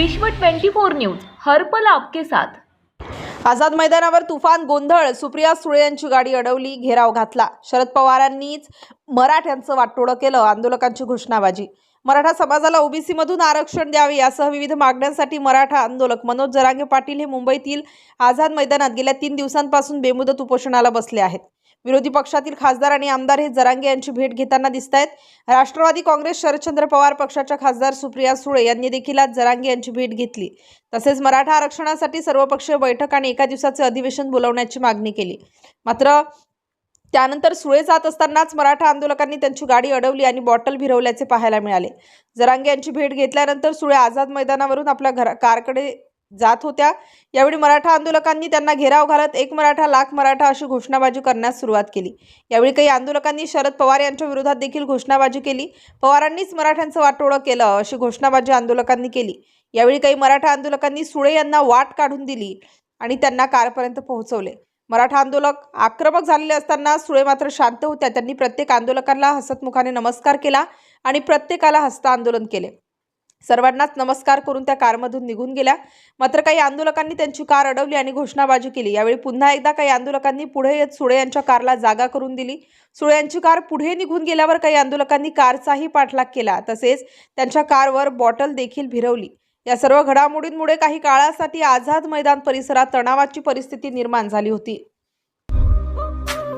विश्व 24 न्यूज हर्पल आपके साथ. आझाद मैदानावर तुफान गोंधळ सुप्रिया सुळे यांची गाडी अडवली घेराव घातला. शरद पवारांनीच मराठ्यांचं वाटोळं केलं आंदोलकांची घोषणाबाजी. मराठा समाजाला ओबीसी मधून आरक्षण द्यावे यासह विविध मागण्यांसाठी मराठा आंदोलक मनोज जरांगे पाटील हे मुंबईतील आझाद मैदानात गेल्या तीन दिवसांपासून बेमुदत उपोषणाला बसले आहेत. विरोधी पक्षातील खासदार आणि आमदार हे जरांगे यांची भेट घेताना दिसत आहेत राष्ट्रवादी काँग्रेस शरदचंद्र पवार पक्षाच्या खासदार सुप्रिया सुळे यांनी देखील आज जरांगे यांची भेट घेतली. तसेच मराठा आरक्षणासाठी सर्वपक्षीय बैठक आणि एका दिवसाचे अधिवेशन बोलवण्याची मागणी केली. मात्र त्यानंतर सुळे जात असतानाच मराठा आंदोलकांनी त्यांची गाडी अडवली आणि बॉटल भिरवल्याचे पाहायला मिळाले. जरांगे यांची भेट घेतल्यानंतर सुळे आझाद मैदानावरून आपल्या घरा कारकडे जात होत्या. यावेळी मराठा आंदोलकांनी त्यांना घेराव घालत एक मराठा लाख मराठा अशी घोषणाबाजी करण्यास सुरुवात केली. यावेळी काही आंदोलकांनी शरद पवार यांच्या विरोधात देखील घोषणाबाजी केली. पवारांनीच मराठ्यांचं वाटोळं केलं अशी घोषणाबाजी आंदोलकांनी केली. यावेळी काही मराठा आंदोलकांनी सुळे यांना वाट काढून दिली आणि त्यांना कारपर्यंत पोहोचवले. मराठा आंदोलक आक्रमक झालेले असताना सुळे मात्र शांत होत्या. त्यांनी प्रत्येक आंदोलकांना हसतमुखाने नमस्कार केला आणि प्रत्येकाला हस्त आंदोलन केले. सर्वांनाच नमस्कार करून त्या कारमधून निघून गेल्या. मात्र काही आंदोलकांनी त्यांची कार अडवली आणि घोषणाबाजी केली. यावेळी पुन्हा एकदा काही आंदोलकांनी पुढे येत सुळे यांच्या कारला जागा करून दिली. सुळे यांची कार पुढे निघून गेल्यावर काही आंदोलकांनी कारचाही पाठलाग केला. तसेच त्यांच्या कारवर बॉटल देखील भिरवली. या सर्व घडामोडींमुळे काही काळासाठी आझाद मैदान परिसरात तणावाची परिस्थिती निर्माण झाली होती.